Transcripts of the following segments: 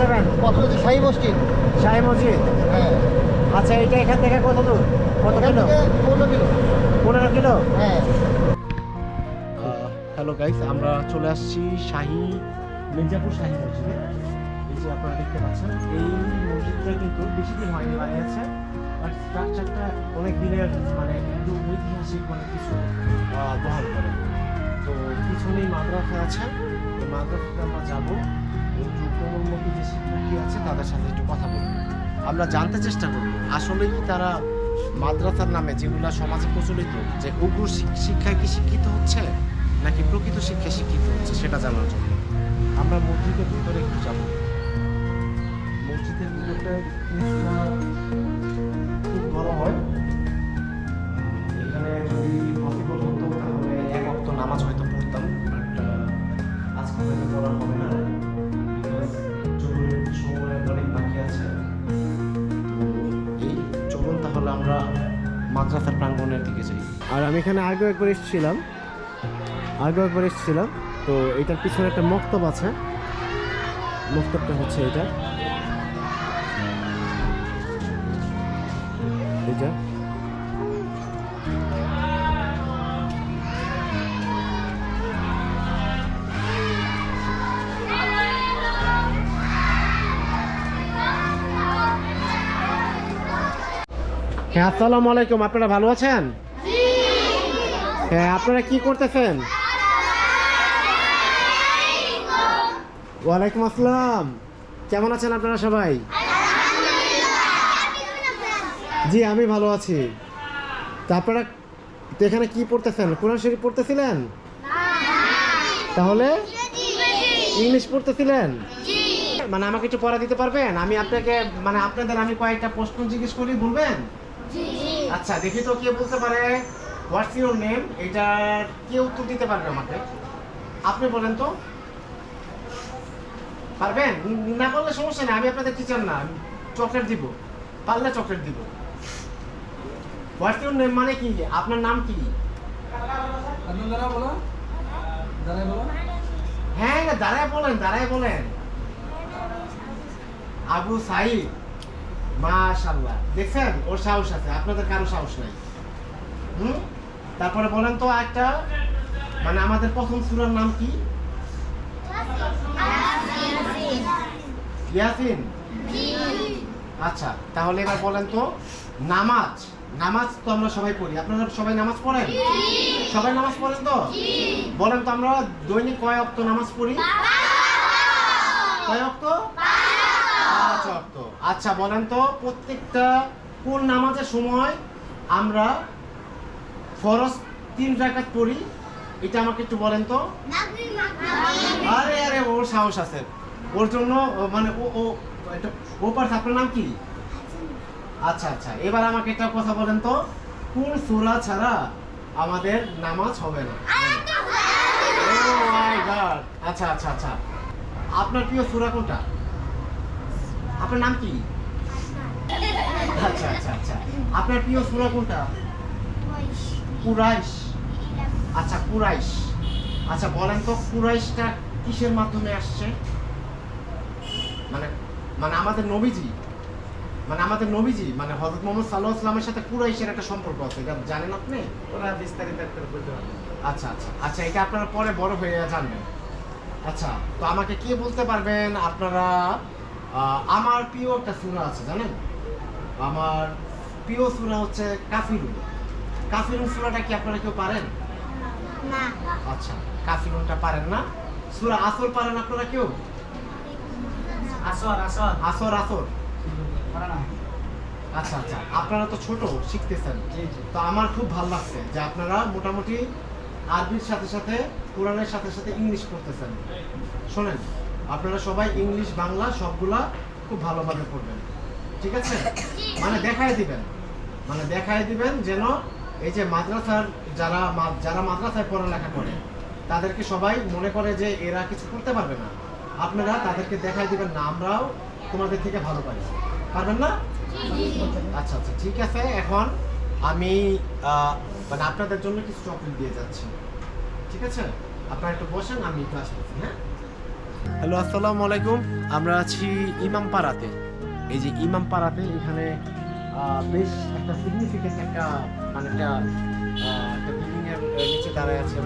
যাবেন? কত হচ্ছে মসজিদ? শাহী মসজিদ? হ্যাঁ। আচ্ছা এটা এখান থেকে কত দূর? কত কিলো? পনেরো কিলো। পনেরো কিলো? হ্যাঁ। হ্যালো গাইস আমরা চলে আসছি শাহী মির্জাপুর শাহী মসজিদে। এই যে আপনারা দেখতে পাচ্ছেন এই মসজিদটা কিন্তু বেশি দিন হয়নি বানিয়েছে বাট স্ট্রাকচারটা অনেক দিনের মানে একটু ঐতিহাসিক মানে কিছু বহন করে। তো পিছনেই মাদ্রাসা আছে মাদ্রাসাতে আমরা যাব। তাদের সাথে একটু কথা আমরা জানতে চেষ্টা করব আসলে কি তারা মাদ্রাসার নামে যেগুলো সমাজে প্রচলিত, যে উগ্র শিক্ষায় কি শিক্ষিত হচ্ছে, নাকি প্রকৃত শিক্ষায় শিক্ষিত হচ্ছে, সেটা জানার জন্য। আমরা মসজিদের ভিতরে একটু যাব। মসজিদের জিনিসটা খুব বড় হয়। এখানে যদি পসিবল তাহলে এক অক্ত নামাজ হয়তো আমি এখানে আগেও একবার এসেছিলাম। আগেও একবার এসেছিলাম। তো এটার পিছনে একটা মক্তব আছে। মক্তবটা হচ্ছে এটা। এটা। হ্যাঁ আসসালামু আলাইকুম। আপনারা ভালো আছেন? হ্যাঁ আপনারা কি করতেছেন? ওয়ালাইকুম আসসালাম। কেমন আছেন আপনারা সবাই? জি আমি ভালো আছি। তা আপনারা এখানে কি পড়তেছেন? কোরআন শরীফ পড়তেছিলেন? তাহলে ইংলিশ পড়তেছিলেন? মানে আমাকে একটু পড়া দিতে পারবেন? আমি আপনাকে মানে আপনাদের আমি কয়েকটা প্রশ্ন জিজ্ঞেস করি বলবেন? আচ্ছা দেখি তো কে বলতে পারে। হোয়াটস ইউর নেম এটার কে উত্তর দিতে পারবে আমাকে। আপনি বলেন তো। পারবেন? না পারলে সমস্যা নেই আমি আপনাদের টিচার না চকলেট দিব। পারলে চকলেট দিব। হোয়াটস ইউর নেম মানে কি? আপনার নাম কি? হ্যাঁ দাঁড়ায় বলেন দাঁড়ায় বলেন। আবু সাইদ মাশাল্লাহ দেখছেন? ওর সাহস আছে আপনাদের কারও সাহস নাই। হুম? তারপরে বলেন তো একটা মানে আমাদের প্রথম সূরার নাম কি? ইয়াসিন। আচ্ছা তাহলে এবার বলেন তো, নামাজ। নামাজ তো আমরা সবাই পড়ি। আপনারা সবাই নামাজ পড়েন? সবাই নামাজ পড়েন তো? বলেন তো, আমরা দৈনিক কয় অক্ত নামাজ পড়ি? কয় অক্ত? পাঁচ অক্ত। আচ্ছা বলেন তো, প্রত্যেকটা কোন নামাজের সময় আমরা ফরজ তিন রাকাত পড়ি এটা আমাকে একটু বলেন তো। আরে আরে, ওর সাহস আছে। ওর জন্য মানে ও ও এটা- ও পার্স আপনার নাম কি? আচ্ছা আচ্ছা এবার আমাকে একটা কথা বলেন তো। কোন সূরা ছাড়া আমাদের নামাজ হবে না? Oh! আচ্ছা আচ্ছা আচ্ছা। আপনার প্রিয় সূরা কোনটা? আপনার নাম কি? আচ্ছা আচ্ছা আচ্ছা। আপনার প্রিয় সূরা কোনটা? কুরাইশ। আচ্ছা কুরাইশ। আচ্ছা বলেন তো কুরাইশটা কিসের মাধ্যমে আসছে? মানে মানে আমাদের নবীজি মানে আমাদের নবীজি মানে হজরত মোহাম্মদ সাল্লাহ ইসলামের সাথে কুরাইশের একটা সম্পর্ক আছে এটা জানেন আপনি? ওরা বিস্তারিত বলতে আচ্ছা আচ্ছা আচ্ছা এটা আপনারা পরে বড় হয়ে জানবেন। আচ্ছা তো আমাকে কি বলতে পারবেন? আপনারা আমার প্রিয় একটা সুরা আছে জানেন? আমার প্রিয় সুরা হচ্ছে কাফিরুন কাফিরুন সুরাটা কি আপনারা কেউ পারেন? আচ্ছা কাফিরুনটা পারেন না। সুরা আসর পারেন আপনারা কেউ? আসর আসর। আসর আসর। আচ্ছা আচ্ছা আপনারা তো ছোট শিখতেছেন। জি জি। তো আমার খুব ভালো লাগছে যে আপনারা মোটামুটি আরবির সাথে সাথে কোরআনের সাথে সাথে ইংলিশ পড়তেছেন। শোনেন আপনারা সবাই ইংলিশ বাংলা সবগুলা খুব ভালোভাবে পড়বেন। ঠিক আছে? মানে দেখায় দিবেন। মানে দেখায় দিবেন যেন এই যে মাদ্রাসার যারা যারা মাদ্রাসায় পড়ালেখা করে, তাদেরকে সবাই মনে করে যে এরা কিছু করতে পারবে না। আপনারা তাদেরকে দেখাই দিবেন, না, আমরাও তোমাদের থেকে ভালো পারি। পারবেন না? আচ্ছা আচ্ছা ঠিক আছে। এখন আমি মানে আপনাদের জন্য কিছু চকলেট দিয়ে যাচ্ছি। ঠিক আছে? আপনারা একটু বসেন, আমি একটু আসতেছি হ্যাঁ? হ্যালো আসসালামু আলাইকুম। আমরা আছি ইমাম পাড়াতে এই যে ইমাম পাড়াতে এখানে বেশ একটা সিগনিফিকেন্ট একটা মানে একটা আহ, বিল্ডিং এর নিচে দাঁড়ায় আছে।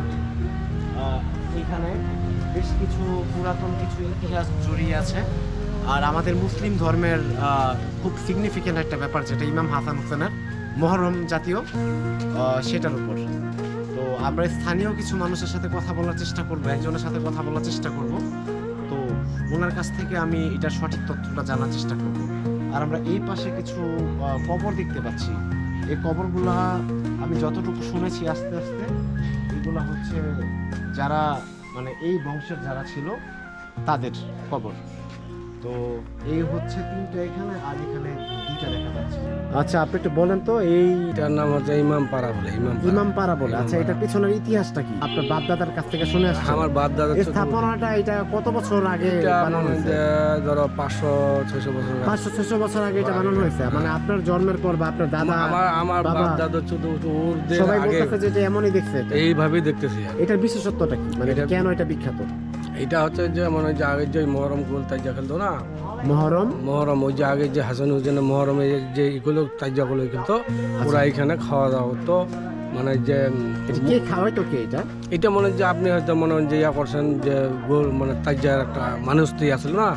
এইখানে বেশ কিছু পুরাতন কিছু ইতিহাস জড়িয়ে আছে। আর আমাদের মুসলিম ধর্মের খুব সিগনিফিকেন্ট একটা ব্যাপার যেটা ইমাম হাসান হোসেনের মহরম জাতীয় সেটার উপর। তো আমরা স্থানীয় কিছু মানুষের সাথে কথা বলার চেষ্টা করব একজনের সাথে কথা বলার চেষ্টা করব। তো ওনার কাছ থেকে আমি এটার সঠিক তথ্যটা জানার চেষ্টা করব। আর আমরা এই পাশে কিছু কবর দেখতে পাচ্ছি। এই কবরগুলা আমি যতটুকু শুনেছি আস্তে আস্তে, এগুলো হচ্ছে যারা মানে এই বংশের যারা ছিল, তাদের কবর। তো এই হচ্ছে তিনটা এখানে আর এখানে দুইটা দেখা যাচ্ছে। আচ্ছা আপনি একটু বলেন তো এই এটার নাম হচ্ছে ইমাম পাড়া বলে ইমাম ইমাম পাড়া বলে। আচ্ছা এটার পিছনের ইতিহাসটা কি? আপনার বাপ দাদার কাছ থেকে শুনে আসছেন আমার বাপ দাদা স্থাপনাটা এটা কত বছর আগে বানানো হয়েছে? ধরো পাঁচশো ছয়শো বছর আগে। পাঁচশো ছশো বছর আগে এটা বানানো হয়েছে। মানে আপনার জন্মের পর বা আপনার দাদা আমার আমার বাবা, বাপ দাদা শুধু ওদের সবাই বলতেছে যে এটা এমনই দেখছে এটা। এইভাবেই দেখতেছি। এটার বিশেষত্বটা কি? মানে এটা- কেন এটা বিখ্যাত? এটা হচ্ছে যে মানে যে আগের যে মহরম গোল তাজ্জা খেলতো না? মহরম? মহরম ওই যে আগে যে হাসান হুসেনের মহরমে যে এগুলো তাজ্জাগুলো খেলতো ওরা এখানে খাওয়া দাওয়া হতো মানে যে কে খাওয়াই তো কে এটা? এটা মনে হয় যে আপনি হয়তো মনে হয় যে ইয়া করছেন যে গোল মানে তাজ্জার একটা মানুষ তো আসলে না?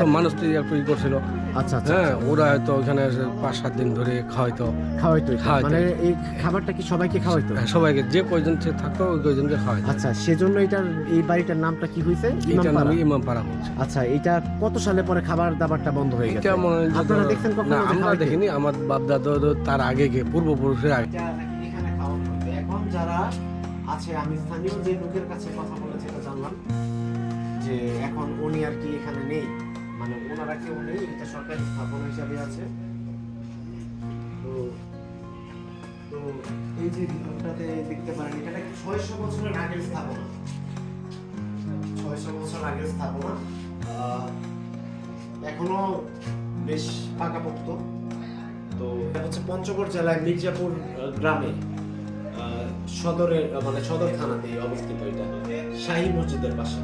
তো মানুষ তো একটু ই করছিল। আচ্ছা আচ্ছা হ্যাঁ ওরা হয়তো ওখানে পাঁচ সাত দিন ধরে খাওয়াইতো। খাওয়াইতো। মানে এই খাবারটা কি সবাইকে খাওয়াইতো? হ্যাঁ, সবাইকে যে কয়জন সে থাকতো ওই কয়জনকে খাওয়াইতো। আচ্ছা সেজন্য এটার এই বাড়িটার নামটা কি হয়েছে ইমামপাড়া? ইমাম পাড়া আচ্ছা এটা কত সালে পরে খাবার দাবারটা বন্ধ হয়ে গেছে? এটা আপনারা দেখছেন কখনো না আমরা দেখিনি আমার বাপ দাদা তার আগে গিয়ে পূর্বপুরুষের আগে। এখন যারা আছে আমি স্থানীয় যে লোকের কাছে কথা বলে যেটা জানলাম যে এখন উনি আর কি এখানে নেই। মানে ওনারা কেউ নেই, এটা সরকারি স্থাপনা হিসাবে আছে। তো তো এই যে ভিতরটাতে দেখতে পারেন এটা নাকি ছয়শো বছরের আগের স্থাপনা। ছয়শো বছর আগের স্থাপনা। এখনও বেশ পাকাপোক্ত। তো এটা হচ্ছে পঞ্চগড় জেলায় মির্জাপুর গ্রামে। সদরের মানে সদর থানাতে অবস্থিত এটা। শাহী মসজিদের পাশে।